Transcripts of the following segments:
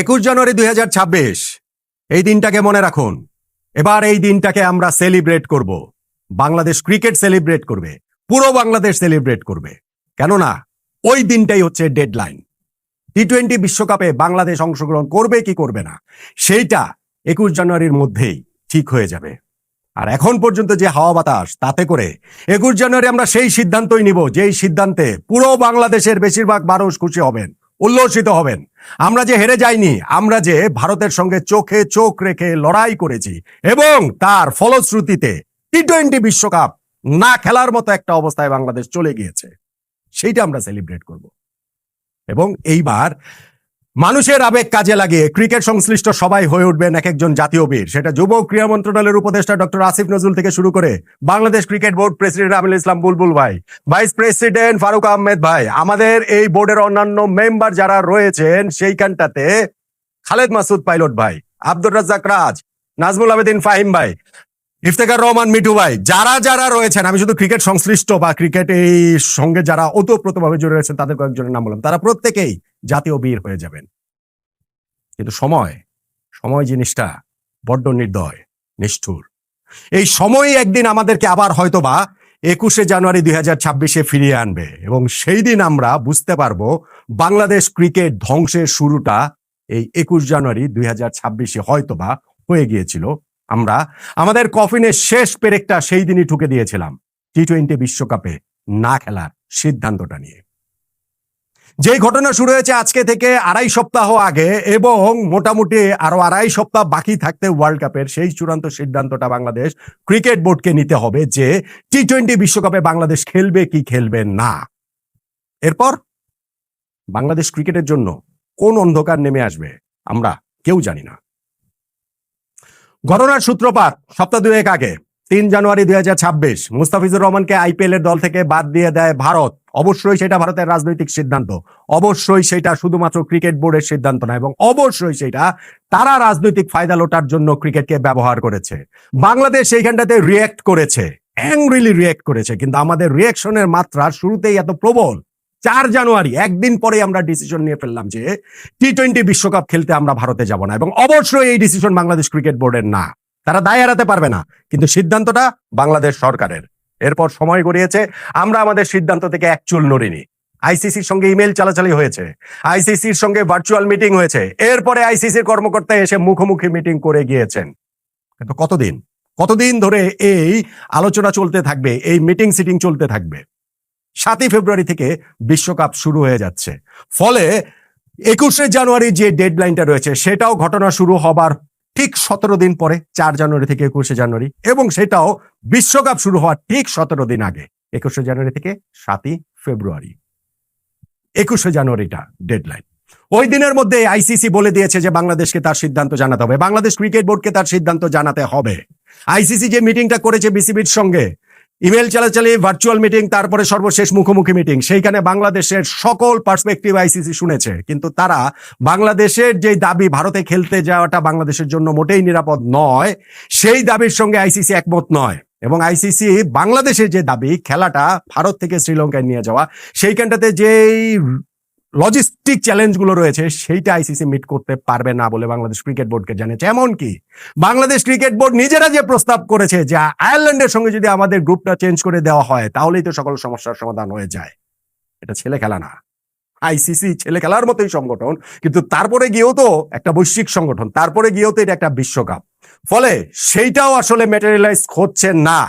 একুশ জানুয়ারি দুই হাজার ছাব্বিশ। এই দিনটাকে মনে রাখুন। এবার এই দিনটাকে আমরা সেলিব্রেট করব। বাংলাদেশ ক্রিকেট সেলিব্রেট করবে। পুরো বাংলাদেশ সেলিব্রেট করবে। কেননা, ওই দিনটাই হচ্ছে ডেডলাইন। টি টোয়েন্টি বিশ্বকাপে বাংলাদেশ অংশগ্রহণ করবে কি করবে না, সেইটা একুশ জানুয়ারির মধ্যেই ঠিক হয়ে যাবে। আর এখন পর্যন্ত যে হাওয়া বাতাস, তাতে করে একুশ জানুয়ারি আমরা সেই সিদ্ধান্তই নিব, যেই সিদ্ধান্তে পুরো বাংলাদেশের বেশিরভাগ মানুষ খুশি হবেন, উল্লসিত হবেন। আমরা যে হেরে যাইনি, আমরা যে ভারতের সঙ্গে চোখে চোখ রেখে লড়াই করেছি এবং তার ফলশ্রুতিতে টি টোয়েন্টি বিশ্বকাপ না খেলার মতো একটা অবস্থায় বাংলাদেশ চলে গিয়েছে, সেইটা আমরা সেলিব্রেট করব। এবং এইবার মানুষের আবেগ কাজে লাগিয়ে ক্রিকেট সংশ্লিষ্ট সবাই হয়ে উঠবেন এক একজন জাতীয় বীর। সেটা যুব ক্রীড়া মন্ত্রণালয়ের উপদেষ্টা ডক্টর আসিফ নজরুল থেকে শুরু করে Bangladesh cricket board president Amil Islam Bulbul ভাই, ভাইস প্রেসিডেন্ট ফারুক আহমেদ ভাই, আমাদের এই বোর্ডের অন্যান্য মেম্বার যারা রয়েছেন সেইখানটাতে খালেদ মাসুদ পাইলট ভাই, আব্দুর রাজ্জাক রাজ, নাজমুল আবেদিন ফাহিম ভাই ইফতেখার রহমান, মিঠু ভাই, যারা যারা রয়েছেন, আমি শুধু ক্রিকেট সংশ্লিষ্ট বা ক্রিকেট এই সঙ্গে যারা ওতপ্রোতভাবে জড়িয়ে রয়েছেন, তাদের কয়েকজনের নাম বললাম। তারা প্রত্যেকেই জাতীয় বীর হয়ে যাবেন। কিন্তু সময় সময় জিনিসটা বড্ড নির্দয়, নিষ্ঠুর। এই সময়ই একদিন আমাদেরকে আবার হয়তোবা একুশে জানুয়ারি দুই হাজার ছাব্বিশে ফিরিয়ে আনবে এবং সেই দিন আমরা বুঝতে পারব বাংলাদেশ ক্রিকেট ধ্বংসের শুরুটা এই একুশ জানুয়ারি দুই হাজার ছাব্বিশে হয়তো বা হয়ে গিয়েছিল। আমরা আমাদের কফিনের শেষ পেরেকটা সেই দিনই ঠুকে দিয়েছিলাম টি টোয়েন্টি বিশ্বকাপে না খেলার সিদ্ধান্তটা নিয়ে। যেই ঘটনা শুরু হয়েছে আজকে থেকে আড়াই সপ্তাহ আগে এবং মোটামুটি আরও আড়াই সপ্তাহ বাকি থাকতে ওয়ার্ল্ড কাপের সেই চূড়ান্ত সিদ্ধান্তটা বাংলাদেশ ক্রিকেট বোর্ডকে নিতে হবে যে টি টোয়েন্টি বিশ্বকাপে বাংলাদেশ খেলবে কি খেলবে না। এরপর বাংলাদেশ ক্রিকেটের জন্য কোন অন্ধকার নেমে আসবে আমরা কেউ জানি না। ঘটনার সূত্রপাত সপ্তাহ দুয়েক আগে, তিন জানুয়ারি দুই হাজার ছাব্বিশ। মুস্তাফিজুর রহমানকে আইপিএল এর দল থেকে বাদ দিয়ে দেয় ভারত। অবশ্যই সেটা ভারতের রাজনৈতিক সিদ্ধান্ত। অবশ্যই সেটা শুধুমাত্র ক্রিকেট বোর্ডের সিদ্ধান্ত না, এবং অবশ্যই সেটা তারা রাজনৈতিক ফায়দা লোটার জন্য ক্রিকেটকে ব্যবহার করেছে। বাংলাদেশ সেইখানটাতে রিয়েক্ট করেছে অ্যাংরিলি রিয়েক্ট করেছে, কিন্তু আমাদের রিয়েকশনের মাত্রা শুরুতেই এত প্রবল। চার জানুয়ারি, একদিন পরে আমরা ডিসিশন নিয়ে ফেললাম যে টি টোয়েন্টি বিশ্বকাপ খেলতে আমরা ভারতে যাব না এবং অবশ্যই এই ডিসিশন বাংলাদেশ ক্রিকেট বোর্ডের না। তারা দায় এড়াতে পারবে না, কিন্তু সিদ্ধান্তটা বাংলাদেশ সরকারের। এরপর সময় গড়িয়েছে, আমরা আমাদের সিদ্ধান্ত থেকে এক চুল নড়িনি। আইসিসির সঙ্গে ইমেল চালাচালি হয়েছে আইসিসির সঙ্গে ভার্চুয়াল মিটিং হয়েছে, এরপরে আইসিসির কর্মকর্তা এসে মুখোমুখি মিটিং করে গিয়েছেন। কিন্তু কতদিন? কতদিন ধরে এই আলোচনা চলতে থাকবে, এই মিটিং সিটিং চলতে থাকবে? সাতই ফেব্রুয়ারি থেকে বিশ্বকাপ শুরু হয়ে যাচ্ছে। ফলে একুশে জানুয়ারি যে ডেডলাইনটা রয়েছে, সেটাও ঘটনা শুরু হবার ঠিক সতেরো দিন পরে, চার জানুয়ারি থেকে একুশে জানুয়ারি, এবং সেটাও বিশ্বকাপ শুরু হওয়ার ঠিক সতেরো দিন আগে, একুশে জানুয়ারি থেকে সাতই ফেব্রুয়ারি, একুশে জানুয়ারিটা ডেডলাইন। ওই দিনের মধ্যে আইসিসি বলে দিয়েছে যে বাংলাদেশকে তার সিদ্ধান্ত জানাতে হবে। বাংলাদেশ ক্রিকেট বোর্ডকে তার সিদ্ধান্ত জানাতে হবে। আইসিসি যে মিটিংটা করেছে বিসিবির সঙ্গে ইমেল চালাচালি ভার্চুয়াল মিটিং তারপরে সর্বশেষ মুখোমুখি মিটিং সেইখানে বাংলাদেশের সকল পার্সপেক্টিভ আইসিসি শুনেছে। কিন্তু তারা বাংলাদেশের যে দাবি, ভারতে খেলতে যাওয়াটা বাংলাদেশের জন্য মোটেই নিরাপদ নয়, সেই দাবির সঙ্গে আইসিসি একমত নয়। এবং আইসিসি বাংলাদেশের যে দাবি, খেলাটা ভারত থেকে শ্রীলঙ্কায় নিয়ে যাওয়া, সেইখানটাতে যেই লজিস্টিক চ্যালেঞ্জগুলো রয়েছে, সেইটা আইসিসি মিট করতে পারবে না বলে বাংলাদেশ ক্রিকেট বোর্ডকে জানিয়েছে। এমনকি বাংলাদেশ ক্রিকেট বোর্ড নিজেরা যে প্রস্তাব করেছে যে আয়ারল্যান্ডের সঙ্গে যদি আমাদের গ্রুপটা চেঞ্জ করে দেওয়া হয়, তাহলেই তো সকল সমস্যার সমাধান হয়ে যায়। এটা ছেলে খেলা না। আইসিসি ছেলে খেলার মতোই সংগঠন, কিন্তু তারপরে গিয়েও তো একটা বৈশ্বিক সংগঠন, তারপরে গিয়েও তো এটা একটা বিশ্বকাপ। ফলে সেইটাও আসলে ম্যাটেরিয়ালাইজ হচ্ছে না।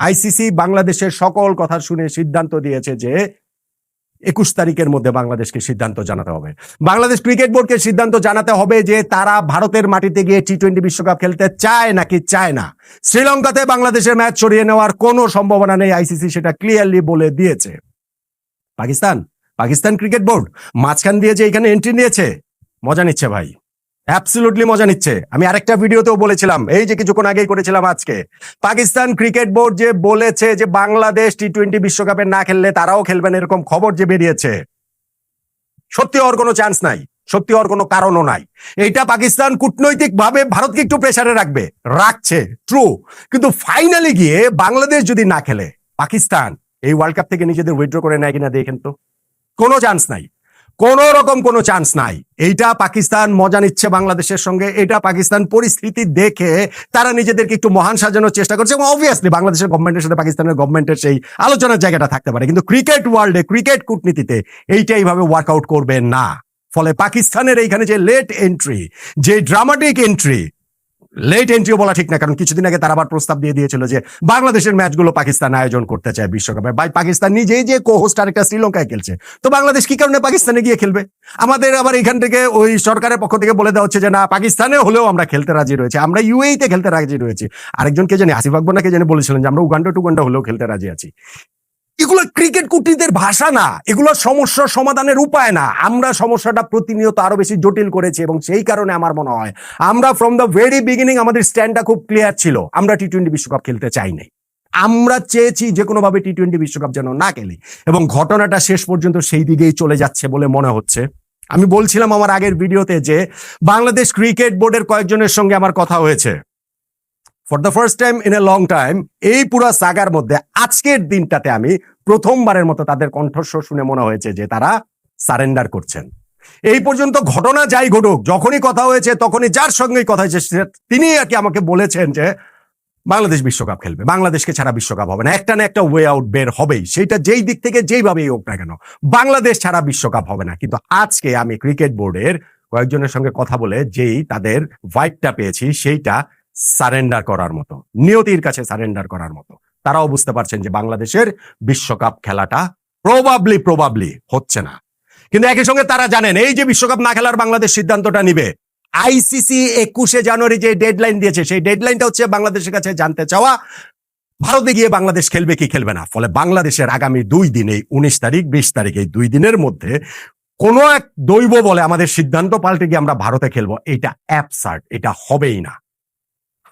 আইসিসি বাংলাদেশের সকল কথা শুনে সিদ্ধান্ত দিয়েছে যে একুশ তারিখের মধ্যে বাংলাদেশকে সিদ্ধান্ত জানাতে হবে। বাংলাদেশ ক্রিকেট বোর্ডকে সিদ্ধান্ত জানাতে হবে যে তারা ভারতের মাটিতে গিয়ে টি টোয়েন্টি বিশ্বকাপ খেলতে চায় নাকি চায় না। শ্রীলঙ্কাতে বাংলাদেশের ম্যাচ সরিয়ে নেওয়ার কোনো সম্ভাবনা নেই, আইসিসি সেটা ক্লিয়ারলি বলে দিয়েছে। পাকিস্তান পাকিস্তান ক্রিকেট বোর্ড, মাঝখান দিয়ে যে এখানে এন্ট্রি নিয়েছে, মজা নিচ্ছে ভাই। অ্যাবসলুটলি মজা নিচ্ছে। আমি আরেকটা ভিডিওতেও বলেছিলাম, এই যে কিছুক্ষণ আগেই করেছিলাম আজকে, পাকিস্তান ক্রিকেট বোর্ড যে বলেছে যে বাংলাদেশ টি টোয়েন্টি বিশ্বকাপে না খেললে তারাও খেলবেন এরকম খবর যে বেরিয়েছে, সত্যি হওয়ার কোনো চান্স নাই, সত্যি হওয়ার কোনো কারণও নাই। এইটা পাকিস্তান কূটনৈতিক ভাবে ভারতকে একটু প্রেসারে রাখবে, রাখছে ট্রু কিন্তু ফাইনালি গিয়ে বাংলাদেশ যদি না খেলে, পাকিস্তান এই ওয়ার্ল্ড কাপ থেকে নিজেদের উইথড্র করে নেয় কিনা দেখেন তো, কোনো চান্স নাই। কোন রকম কোনো চান্স নাই। এইটা পাকিস্তান মজা নিচ্ছে বাংলাদেশের সঙ্গে, এটা পাকিস্তান পরিস্থিতি দেখে তারা নিজেদেরকে একটু মহান সাজানোর চেষ্টা করছে এবং অবভিয়াসলি বাংলাদেশের গভর্নমেন্টের সাথে পাকিস্তানের গভর্নমেন্টের সেই আলোচনার জায়গাটা থাকতে পারে। কিন্তু ক্রিকেট ওয়ার্ল্ডে ক্রিকেট কূটনীতিতে এইটা এইভাবে ওয়ার্কআউট করবে না। ফলে পাকিস্তানের এইখানে যে লেট এন্ট্রি যে ড্রামাটিক এন্ট্রি লেট এন্ট্রিও বলা ঠিক না, কারণ কিছুদিন আগে তারা আবার প্রস্তাব দিয়ে দিয়েছিল যে বাংলাদেশের ম্যাচগুলো পাকিস্তান আয়োজন করতে চায় বিশ্বকাপে। বাই পাকিস্তান নিজেই যে কো হোস্ট আরেকটা শ্রীলঙ্কায় খেলছে, তো বাংলাদেশ কি কারণে পাকিস্তানে গিয়ে খেলবে? আমাদের আবার এখান থেকে ওই সরকারের পক্ষ থেকে বলে দেওয়া হচ্ছে যে, না, পাকিস্তানে হলেও আমরা খেলতে রাজি রয়েছে, আমরা ইউএই তে খেলতে রাজি রয়েছি। আরেকজনকে জানি, আসিফ আকবর নাকি জানি বলেছিলেন যে, আমরা উগান্ডা টুগান্ডা হলেও খেলতে রাজি আছি। এগুলো ক্রিকেট কুটিদের ভাষা না, এগুলো সমস্যার সমাধানের উপায় না। আমরা সমস্যাটা প্রতিনিয়ত আরও বেশি জটিল করেছি এবং সেই কারণে আমার মনে হয় আমরা ফ্রম দ্য ভেরি বিগিনিং আমাদের স্ট্যান্ডটা খুব ক্লিয়ার ছিল, আমরা টি টোয়েন্টি বিশ্বকাপ খেলতে চাই নাই আমরা চেয়েছি যে কোনোভাবে টি টোয়েন্টি বিশ্বকাপ যেন না খেলি এবং ঘটনাটা শেষ পর্যন্ত সেই দিকেই চলে যাচ্ছে বলে মনে হচ্ছে। আমি বলছিলাম আমার আগের ভিডিওতে যে বাংলাদেশ ক্রিকেট বোর্ডের কয়েকজনের সঙ্গে আমার কথা হয়েছে। For the first time in a long time এই পুরো সাগার মধ্যে আজকের দিনটাতে আমি প্রথমবারের মতো তাদের কণ্ঠস্বর শুনে মনে হয়েছে যে তারা সারেন্ডার করছেন। এই পর্যন্ত ঘটনা যাই ঘটুক, যখনই কথা হয়েছে, তখনই যার সঙ্গেই কথা হয়েছে তিনি আর কি আমাকে বলেছেন যে বাংলাদেশ বিশ্বকাপ খেলবে, বাংলাদেশকে ছাড়া বিশ্বকাপ হবে না। একটা না একটা ওয়ে আউট বের হবেই, সেটা যেই দিক থেকে যেইভাবেই হোক না কেন, বাংলাদেশ ছাড়া বিশ্বকাপ হবে না। কিন্তু আজকে আমি ক্রিকেট বোর্ডের কয়েকজনের সঙ্গে কথা বলে যেই তাদের ভাইবটা পেয়েছি, সেইটা সারেন্ডার করার মতো, নিয়তির কাছে সারেন্ডার করার মতো। তারাও বুঝতে পারছেন যে বাংলাদেশের বিশ্বকাপ খেলাটা প্রবাবলি প্রবাবলি হচ্ছে না। কিন্তু একই সঙ্গে তারা জানেন, এই যে বিশ্বকাপ না খেলার বাংলাদেশ সিদ্ধান্তটা নিবে আইসিসি একুশে জানুয়ারি যে ডেডলাইন দিয়েছে, সেই ডেডলাইনটা হচ্ছে বাংলাদেশের কাছে জানতে চাওয়া, ভারতে গিয়ে বাংলাদেশ খেলবে কি খেলবে না? ফলে বাংলাদেশের আগামী দুই দিন এই উনিশ তারিখ, বিশ তারিখ, এই দুই দিনের মধ্যে কোনো এক দৈব বলে আমাদের সিদ্ধান্ত পাল্টে গিয়ে আমরা ভারতে খেলব, এটা অ্যাপসার্ট এটা হবেই না।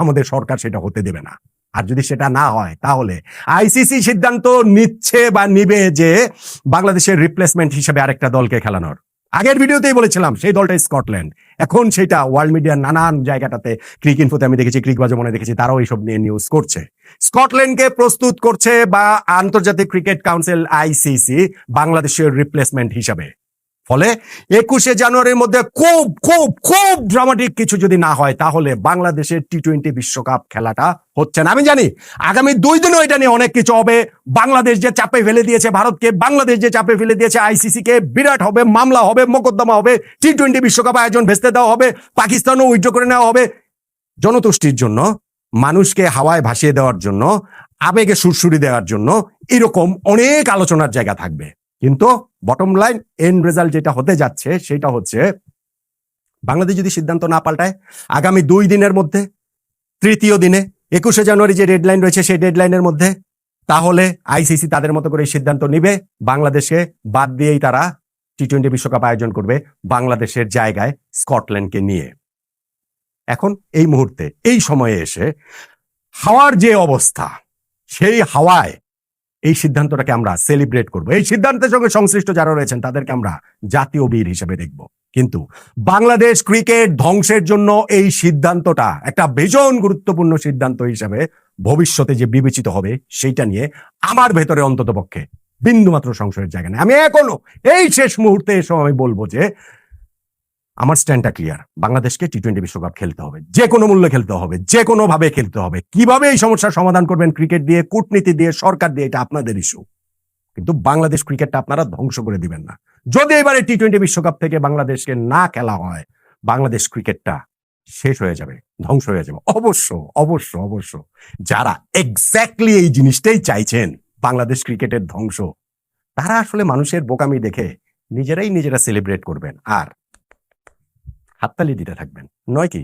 আমাদের সরকার সেটা হতে দেবে না। আর যদি সেটা না হয়, তাহলে আইসিসি সিদ্ধান্ত নিচ্ছে বা নিবে যে বাংলাদেশের রিপ্লেসমেন্ট হিসেবে আরেকটা দলকে খেলানোর। আগের ভিডিওতেই বলেছিলাম, সেই দলটা স্কটল্যান্ড। এখন সেটা ওয়ার্ল্ড মিডিয়ার নানান জায়গাটাতে, ক্রিক ইনফোতে আমি দেখেছি, ক্রিক বাজমনে দেখেছি, তারাও এইসব নিয়ে নিউজ করছে। স্কটল্যান্ডকে প্রস্তুত করছে বা আন্তর্জাতিক ক্রিকেট কাউন্সিল আইসিসি, বাংলাদেশের রিপ্লেসমেন্ট হিসাবে। ফলে একুশে জানুয়ারির মধ্যে খুব খুব খুব ড্রামাটিক কিছু যদি না হয়, তাহলে বাংলাদেশের টি টোয়েন্টি বিশ্বকাপ খেলাটা হচ্ছে না। আমি জানি, আগামী দুই দিনও এটা নিয়ে অনেক কিছু হবে। বাংলাদেশ যে চাপে ফেলে দিয়েছে ভারতকে, বাংলাদেশ যে চাপে ফেলে দিয়েছে আইসিসি কে, বিরাট হবে, মামলা হবে, মোকদ্দমা হবে টি টোয়েন্টি বিশ্বকাপ আয়োজন ভেস্তে দেওয়া হবে, পাকিস্তানও উইথড্র করে নেওয়া হবে। জনতুষ্টির জন্য, মানুষকে হাওয়ায় ভাসিয়ে দেওয়ার জন্য, আবেগে সুরসুরি দেওয়ার জন্য এরকম অনেক আলোচনার জায়গা থাকবে। কিন্তু বটম লাইন এন্ড রেজাল্ট যেটা হতে যাচ্ছে সেটা হচ্ছে বাংলাদেশ যদি সিদ্ধান্ত না পাল্টায় আগামী দুই দিনের মধ্যে, তৃতীয় দিনে, একুশে জানুয়ারি যে ডেডলাইন রয়েছে সেই ডেডলাইনের মধ্যে, তাহলে আইসিসি তাদের মতো করে সিদ্ধান্ত নিবে। বাংলাদেশে বাদ দিয়েই তারা টি টোয়েন্টি বিশ্বকাপ আয়োজন করবে বাংলাদেশের জায়গায় স্কটল্যান্ডকে নিয়ে। এখন এই মুহূর্তে, এই সময়ে এসে হাওয়ার যে অবস্থা, সেই হাওয়ায় এই সিদ্ধান্তটাকে আমরা সেলিব্রেট করব। এই সিদ্ধান্তের সঙ্গে সংশ্লিষ্ট যারা রয়েছেন, তাদেরকে আমরা জাতীয় বীর হিসেবে দেখব। কিন্তু বাংলাদেশ ক্রিকেট ধ্বংসের জন্য এই সিদ্ধান্তটা একটা ভীষণ গুরুত্বপূর্ণ সিদ্ধান্ত হিসেবে ভবিষ্যতে যে বিবেচিত হবে, সেইটা নিয়ে আমার ভেতরে অন্তত পক্ষে বিন্দুমাত্র সংশয়ের জায়গা নেই। আমি এখনও এই শেষ মুহূর্তে এসব আমি বলব যে আমার স্ট্যান্ডটা ক্লিয়ার বাংলাদেশকে টি টোয়েন্টি বিশ্বকাপ খেলতে হবে। যে কোনো মূল্যে খেলতে হবে। যে কোনো ভাবে খেলতে হবে। কীভাবে এই সমস্যার সমাধান করবেন ক্রিকেট দিয়ে, কূটনীতি দিয়ে, সরকার দিয়ে, এটা আপনাদের ইস্যু কিন্তু বাংলাদেশ ক্রিকেটটা আপনারা ধ্বংস করে দিবেন না। যদি এবারে টি টোয়েন্টি বিশ্বকাপ থেকে বাংলাদেশকে না খেলা হয়, বাংলাদেশ ক্রিকেটটা শেষ হয়ে যাবে, ধ্বংস হয়ে যাবে। অবশ্য অবশ্য অবশ্য যারা এক্স্যাক্টলি এই জিনিসটাই চাইছেন, বাংলাদেশ ক্রিকেটের ধ্বংস, তারা আসলে মানুষের বোকামি দেখে নিজেরাই নিজেরা সেলিব্রেট করবেন। আর হাততালি দিতে থাকবেন। নয় কি?